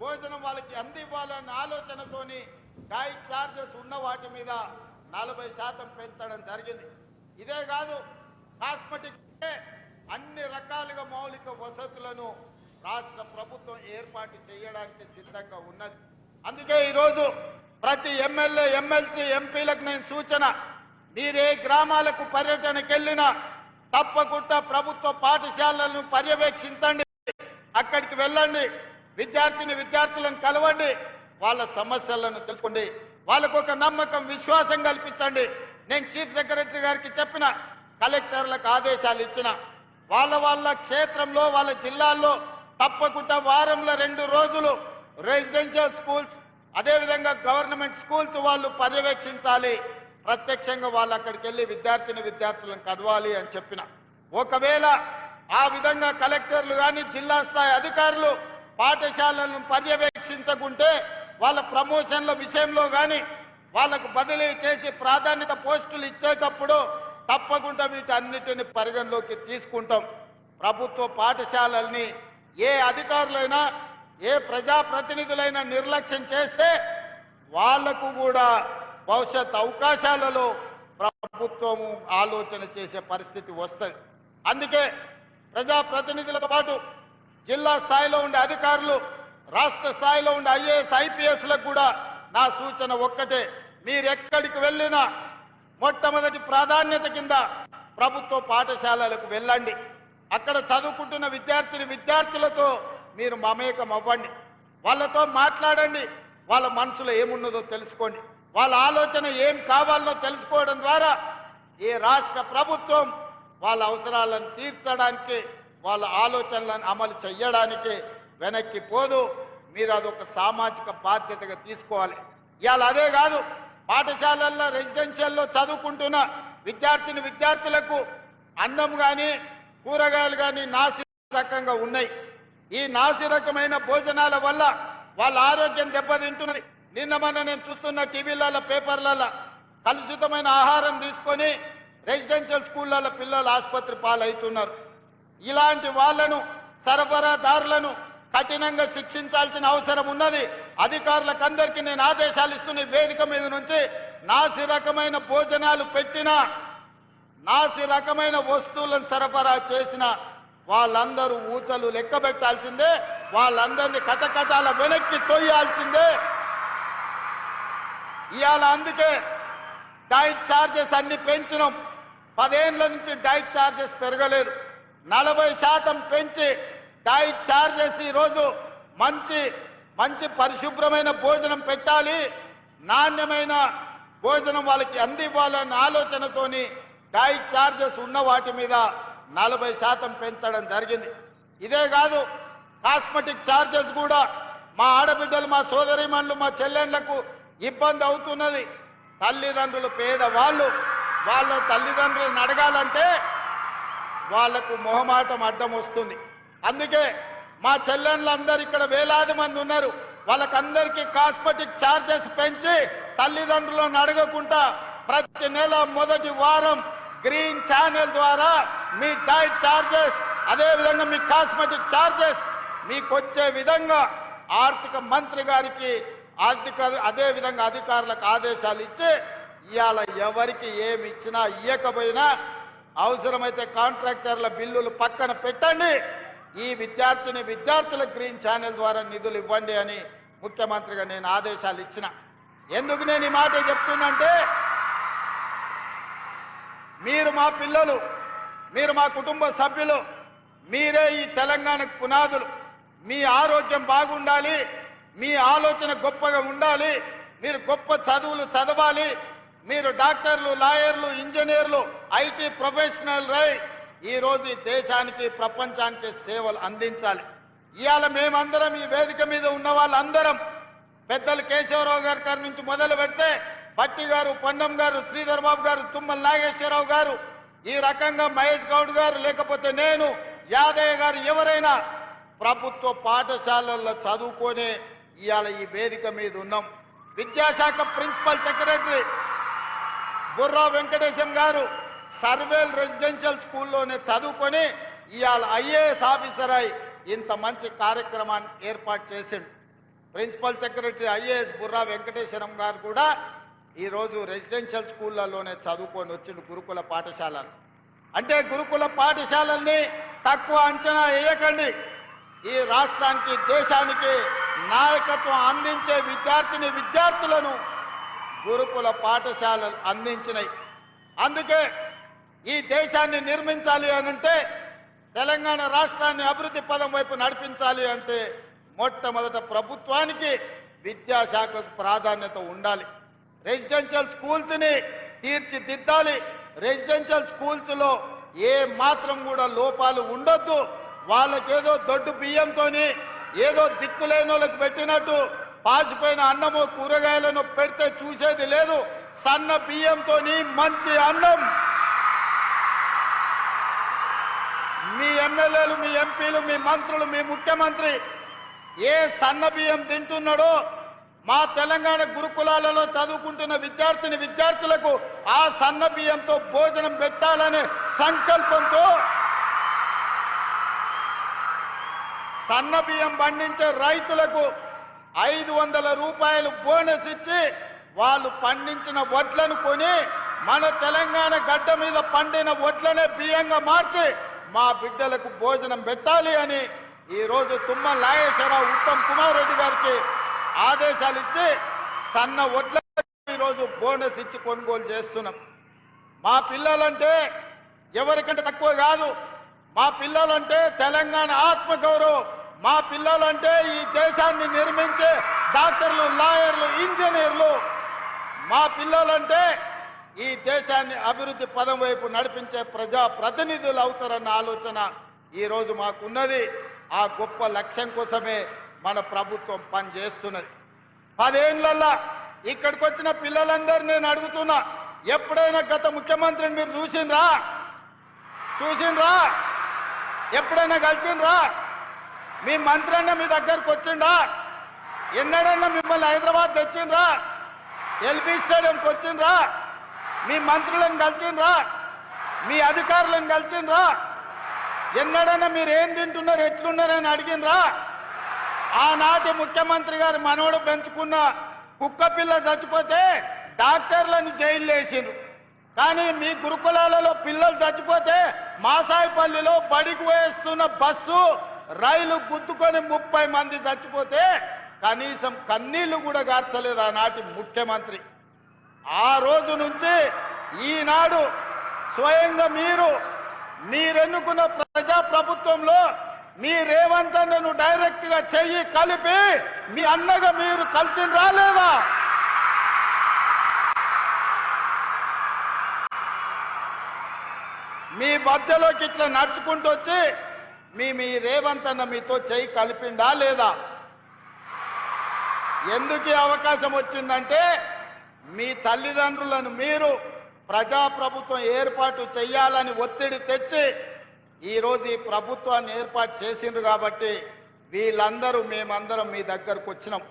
భోజనం వాళ్ళకి అందివ్వాలన్న ఆలోచనతోని డైట్ ఛార్జెస్ ఉన్న వాటి మీద నలభై శాతం పెంచడం జరిగింది. ఇదే కాదు కాస్మెటిక్ అన్ని రకాలుగా మౌలిక వసతులను రాష్ట్ర ప్రభుత్వం ఏర్పాటు చేయడానికి సిద్ధంగా ఉన్నది. అందుకే ఈరోజు ప్రతి ఎమ్మెల్యే ఎమ్మెల్సీ ఎంపీలకు నేను సూచన మీరే గ్రామాలకు పర్యటనకు వెళ్ళినా తప్పకుండా ప్రభుత్వ పాఠశాలలను పర్యవేక్షించండి అక్కడికి వెళ్ళండి. విద్యార్థిని విద్యార్థులను కలవండి వాళ్ళ సమస్యలను తెలుసుకోండి వాళ్ళకు ఒక నమ్మకం విశ్వాసం కల్పించండి. నేను చీఫ్ సెక్రటరీ గారికి చెప్పిన కలెక్టర్లకు ఆదేశాలు ఇచ్చిన వాళ్ళ వాళ్ళ క్షేత్రంలో వాళ్ళ జిల్లాల్లో తప్పకుండా వారంలో రెండు రోజులు రెసిడెన్షియల్ స్కూల్స్ అదేవిధంగా గవర్నమెంట్ స్కూల్స్ వాళ్ళు పర్యవేక్షించాలి. ప్రత్యక్షంగా వాళ్ళు అక్కడికి వెళ్ళి విద్యార్థిని విద్యార్థులను కలవాలి అని చెప్పిన. ఒకవేళ ఆ విధంగా కలెక్టర్లు కానీ జిల్లా స్థాయి అధికారులు పాఠశాలను పర్యవేక్షించకుంటే వాళ్ళ ప్రమోషన్ల విషయంలో కానీ వాళ్ళకు బదిలీ చేసి ప్రాధాన్యత పోస్టులు ఇచ్చేటప్పుడు తప్పకుండా వీటన్నిటిని పరిగణలోకి తీసుకుంటాం. ప్రభుత్వ పాఠశాలల్ని ఏ అధికారులైనా ఏ ప్రజాప్రతినిధులైనా నిర్లక్ష్యం చేస్తే వాళ్ళకు కూడా భవిష్యత్ అవకాశాలలో ప్రభుత్వము ఆలోచన చేసే పరిస్థితి వస్తుంది. అందుకే ప్రజాప్రతినిధులతో పాటు జిల్లా స్థాయిలో ఉండే అధికారులు రాష్ట్ర స్థాయిలో ఉండే ఐఏఎస్ ఐపీఎస్లకు కూడా నా సూచన ఒక్కటే. మీరెక్కడికి వెళ్ళినా మొట్టమొదటి ప్రాధాన్యత కింద ప్రభుత్వ పాఠశాలలకు వెళ్ళండి. అక్కడ చదువుకుంటున్న విద్యార్థిని విద్యార్థులతో మీరు మమేకం అవ్వండి. వాళ్ళతో మాట్లాడండి. వాళ్ళ మనసులో ఏమున్నదో తెలుసుకోండి. వాళ్ళ ఆలోచన ఏం కావాలనో తెలుసుకోవడం ద్వారా ఈ రాష్ట్ర ప్రభుత్వం వాళ్ళ అవసరాలను తీర్చడానికి వాళ్ళ ఆలోచనలను అమలు చేయడానికి వెనక్కి పోదు. మీరు అదొక సామాజిక బాధ్యతగా తీసుకోవాలి. ఇవాళ అదే కాదు పాఠశాలల్లో రెసిడెన్షియల్లో చదువుకుంటున్న విద్యార్థిని విద్యార్థులకు అన్నం కానీ కూరగాయలు కానీ నాసి రకంగా ఉన్నాయి. ఈ నాసి రకమైన భోజనాల వల్ల వాళ్ళ ఆరోగ్యం దెబ్బతింటున్నది. నిన్న మొన్న నేను చూస్తున్న టీవీలలో పేపర్లలో కలుషితమైన ఆహారం తీసుకొని రెసిడెన్షియల్ స్కూళ్ళలో పిల్లలు ఆసుపత్రి పాలవుతున్నారు. ఇలాంటి వాళ్ళను సరఫరాదారులను కఠినంగా శిక్షించాల్సిన అవసరం ఉన్నది. అధికారులకు అందరికీ నేను ఆదేశాలు ఇస్తున్న వేదిక మీద నుంచి నాసి రకమైన భోజనాలు పెట్టిన నాసి రకమైన వస్తువులను సరఫరా చేసిన వాళ్ళందరూ ఊచలు లెక్క పెట్టాల్సిందే వాళ్ళందరినీ కథకథాల వెనక్కి తొయ్యాల్సిందే. ఇవాళ అందుకే డైట్ ఛార్జెస్ అన్ని పెంచినాం. పదేళ్ళ నుంచి డైట్ ఛార్జెస్ పెరగలేదు. నలభై శాతం పెంచి డైట్ ఛార్జెస్ ఈరోజు మంచి మంచి పరిశుభ్రమైన భోజనం పెట్టాలి. నాణ్యమైన భోజనం వాళ్ళకి అందివ్వాలన్న ఆలోచనతోని డైట్ ఛార్జెస్ ఉన్న వాటి మీద నలభై శాతం పెంచడం జరిగింది. ఇదే కాదు కాస్మెటిక్ ఛార్జెస్ కూడా మా ఆడబిడ్డలు మా సోదరిమణులు మా చెల్లెళ్ళకు ఇబ్బంది అవుతున్నది. తల్లిదండ్రులు పేదవాళ్ళు వాళ్ళ తల్లిదండ్రులను అడగాలంటే వాళ్ళకు మొహమాటం అడ్డం వస్తుంది. అందుకే మా చెల్లెళ్ళందరూ ఇక్కడ వేలాది మంది ఉన్నారు. వాళ్ళకందరికీ కాస్మెటిక్ ఛార్జెస్ పెంచి తల్లిదండ్రులను అడగకుండా ప్రతి నెల మొదటి వారం గ్రీన్ ఛానల్ ద్వారా మీ డైట్ ఛార్జెస్ అదేవిధంగా మీ కాస్మెటిక్ ఛార్జెస్ మీకు వచ్చే విధంగా ఆర్థిక మంత్రి గారికి ఆర్థిక అదేవిధంగా అధికారులకు ఆదేశాలు ఇచ్చి ఇవాళ ఎవరికి ఏమి ఇచ్చినా ఇయ్యకపోయినా అవసరమైతే కాంట్రాక్టర్ల బిల్లులు పక్కన పెట్టండి. ఈ విద్యార్థిని విద్యార్థుల గ్రీన్ ఛానల్ ద్వారా నిధులు ఇవ్వండి అని ముఖ్యమంత్రిగా నేను ఆదేశాలు ఇచ్చిన. ఎందుకు నేను ఈ మాట చెప్తున్నంటే మీరు మా పిల్లలు మీరు మా కుటుంబ సభ్యులు మీరే ఈ తెలంగాణకు పునాదులు. మీ ఆరోగ్యం బాగుండాలి మీ ఆలోచన గొప్పగా ఉండాలి మీరు గొప్ప చదువులు చదవాలి మీరు డాక్టర్లు లాయర్లు ఇంజనీర్లు ఐటీ ప్రొఫెషనల్ రై ఈరోజు ఈ దేశానికి ప్రపంచానికి సేవలు అందించాలి. ఇవాళ మేమందరం ఈ వేదిక మీద ఉన్న వాళ్ళందరం పెద్దలు కేశవరావు గారి నుంచి మొదలు పెడితే పట్టి గారు పొన్నం గారు శ్రీధర్ బాబు గారు తుమ్మల నాగేశ్వరరావు గారు ఈ రకంగా మహేష్ గౌడ్ గారు లేకపోతే నేను యాదయ్య గారు ఎవరైనా ప్రభుత్వ పాఠశాలల్లో చదువుకొని ఇవాళ ఈ వేదిక మీద ఉన్నాం. విద్యాశాఖ ప్రిన్సిపల్ సెక్రటరీ బుర్రా వెంకటేశం గారు సర్వేల్ రెసిడెన్షియల్ స్కూల్లోనే చదువుకొని ఇవాళ ఐఏఎస్ ఆఫీసర్ అయి ఇంత మంచి కార్యక్రమాన్ని ఏర్పాటు చేసిండు. Principal secretary IAS Burra Venkateswaram గారు కూడా ఈరోజు రెసిడెన్షియల్ స్కూళ్ళలోనే చదువుకొని వచ్చిండు గురుకుల పాఠశాలలు. అంటే గురుకుల పాఠశాలల్ని తక్కువ అంచనా వేయకండి. ఈ రాష్ట్రానికి దేశానికి నాయకత్వం అందించే విద్యార్థిని విద్యార్థులను గురుకుల పాఠశాలలు అందించినాయి. అందుకే ఈ దేశాన్ని నిర్మించాలి అని అంటే తెలంగాణ రాష్ట్రాన్ని అభివృద్ధి పదం వైపు నడిపించాలి అంటే మొట్టమొదట ప్రభుత్వానికి విద్యాశాఖకు ప్రాధాన్యత ఉండాలి. రెసిడెన్షియల్ స్కూల్స్ని తీర్చిదిద్దాలి. రెసిడెన్షియల్ స్కూల్స్లో ఏ మాత్రం కూడా లోపాలు ఉండొద్దు. వాళ్ళకేదో దొడ్డు బియ్యంతోని ఏదో దిక్కులేని వాళ్ళకి పెట్టినట్టు పాసిపోయిన అన్నము కూరగాయలను పెడితే చూసేది లేదు. సన్న బియ్యంతో మంచి అన్నం. మీ ఎమ్మెల్యేలు మీ ఎంపీలు మీ మంత్రులు మీ ముఖ్యమంత్రి ఏ సన్న బియ్యం తింటున్నాడో మా తెలంగాణ గురుకులాలలో చదువుకుంటున్న విద్యార్థిని విద్యార్థులకు ఆ సన్న బియ్యంతో భోజనం పెట్టాలనే సంకల్పంతో సన్న బియ్యం పండించే రైతులకు ఐదు వందల రూపాయలు బోనస్ ఇచ్చి వాళ్ళు పండించిన వడ్లను కొని మన తెలంగాణ గడ్డ మీద పండిన వడ్లనే బియ్యంగా మార్చి మా బిడ్డలకు భోజనం పెట్టాలి అని ఈరోజు తుమ్మ నాగేశ్వరరావు ఉత్తమ్ కుమార్ రెడ్డి గారికి ఆదేశాలు ఇచ్చి సన్న వడ్ల ఈరోజు బోనస్ ఇచ్చి కొనుగోలు చేస్తున్నాం. మా పిల్లలంటే ఎవరికంటే తక్కువ కాదు. మా పిల్లలంటే తెలంగాణ ఆత్మగౌరవం. మా పిల్లలంటే ఈ దేశాన్ని నిర్మించే డాక్టర్లు లాయర్లు ఇంజనీర్లు. మా పిల్లలంటే ఈ దేశాన్ని అభివృద్ధి పదం వైపు నడిపించే ప్రజా ప్రతినిధులు అవుతారన్న ఆలోచన ఈరోజు మాకున్నది. ఆ గొప్ప లక్ష్యం కోసమే మన ప్రభుత్వం పనిచేస్తున్నది. పదేళ్ళల్లా ఇక్కడికి వచ్చిన పిల్లలందరూ నేను అడుగుతున్నా ఎప్పుడైనా గత ముఖ్యమంత్రిని మీరు చూసిండ్రా? చూసిండ్రా? ఎప్పుడైనా కలిసిండ్రా? మీ మంత్రి అన్న మీ దగ్గరకు వచ్చిండా? ఎన్నడన్నా మిమ్మల్ని హైదరాబాద్ తెచ్చిండ్రా? ఎల్బీ స్టేడియంకి వచ్చిండ్రా? మీ మంత్రులను కలిసిండ్రా? మీ అధికారులను కలిసిండ్రా? ఎన్నడన్నా మీరు ఏం తింటున్నారు ఎట్లున్నారని అడిగినరా ఆనాటి ముఖ్యమంత్రి గారు మనవడు పెంచుకున్న కుక్క పిల్ల చచ్చిపోతే డాక్టర్లను జైలు వేసిండ్రు. కానీ మీ గురుకులాలలో పిల్లలు చచ్చిపోతే మాసాయిపల్లిలో బడికి వేస్తున్న బస్సు రైలు గుద్దుకొని ముప్పై మంది చచ్చిపోతే కనీసం కన్నీళ్ళు కూడా గార్చలేదు ఆనాటి ముఖ్యమంత్రి. ఆ రోజు నుంచి ఈనాడు స్వయంగా మీరు మీరెన్నుకున్న ప్రజా ప్రభుత్వంలో మీ రేవంత్ అన్నను డైరెక్ట్గా చెయ్యి కలిపి మీ అన్నగా మీరు కలిసి రాలేదా? మీ మధ్యలోకి ఇట్లా నడుచుకుంటూ వచ్చి మీ మీ రేవంత్ అన్న మీతో చెయ్యి కలిపిండా లేదా? ఎందుకు అవకాశం వచ్చిందంటే మీ తల్లిదండ్రులను మీరు ప్రజాప్రభుత్వం ఏర్పాటు చేయాలని ఒత్తిడి తెచ్చి ఈరోజు ఈ ప్రభుత్వాన్ని ఏర్పాటు చేసిండ్రు కాబట్టి వీళ్ళందరూ మేమందరం మీ దగ్గరకు వచ్చినాం.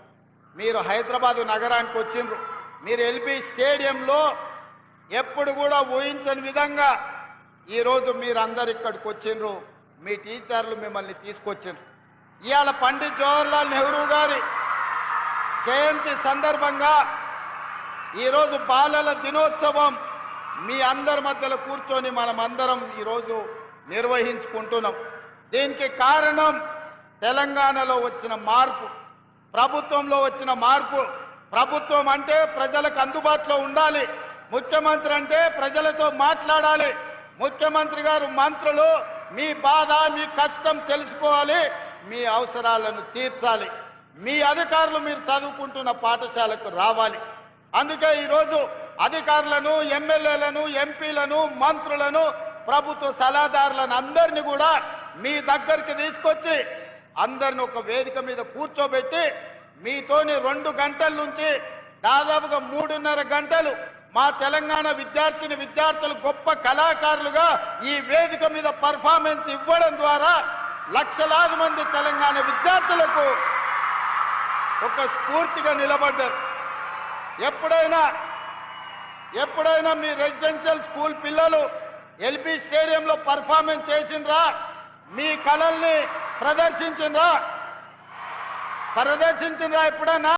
మీరు హైదరాబాదు నగరానికి వచ్చిండ్రు. మీరు ఎల్బీ స్టేడియంలో ఎప్పుడు కూడా ఊహించని విధంగా ఈరోజు మీరందరు ఇక్కడికి వచ్చిండ్రు. మీ టీచర్లు మిమ్మల్ని తీసుకొచ్చిండ్రు ఇవాళ పండిత్ జవహర్లాల్ నెహ్రూ గారి జయంతి సందర్భంగా ఈరోజు బాలల దినోత్సవం మీ అందరి మధ్యలో కూర్చొని మనం అందరం ఈరోజు నిర్వహించుకుంటున్నాం. దీనికి కారణం తెలంగాణలో వచ్చిన మార్పు ప్రభుత్వంలో వచ్చిన మార్పు. ప్రభుత్వం అంటే ప్రజలకు అందుబాటులో ఉండాలి. ముఖ్యమంత్రి అంటే ప్రజలతో మాట్లాడాలి. ముఖ్యమంత్రి గారు మంత్రులు మీ బాధ మీ కష్టం తెలుసుకోవాలి మీ అవసరాలను తీర్చాలి. మీ అధికారులు మీరు చదువుకుంటున్న పాఠశాలకు రావాలి. అందుకే ఈరోజు అధికారులను ఎమ్మెల్యేలను ఎంపీలను మంత్రులను ప్రభుత్వ సలహాదారులను అందరినీ కూడా మీ దగ్గరికి తీసుకొచ్చి అందరిని ఒక వేదిక మీద కూర్చోబెట్టి మీతోని రెండు గంటల నుంచి దాదాపుగా మూడున్నర గంటలు మా తెలంగాణ విద్యార్థిని విద్యార్థులు గొప్ప కళాకారులుగా ఈ వేదిక మీద పర్ఫార్మెన్స్ ఇవ్వడం ద్వారా లక్షలాది మంది తెలంగాణ విద్యార్థులకు ఒక స్ఫూర్తిగా నిలబడ్డారు. ఎప్పుడైనా ఎప్పుడైనా మీ రెసిడెన్షియల్ స్కూల్ పిల్లలు ఎల్బీ స్టేడియంలో పర్ఫార్మెన్స్ చేసిండ్రా? మీ కళల్ని ప్రదర్శించిండ్రా? పరదర్శించినరా ఎప్పుడైనా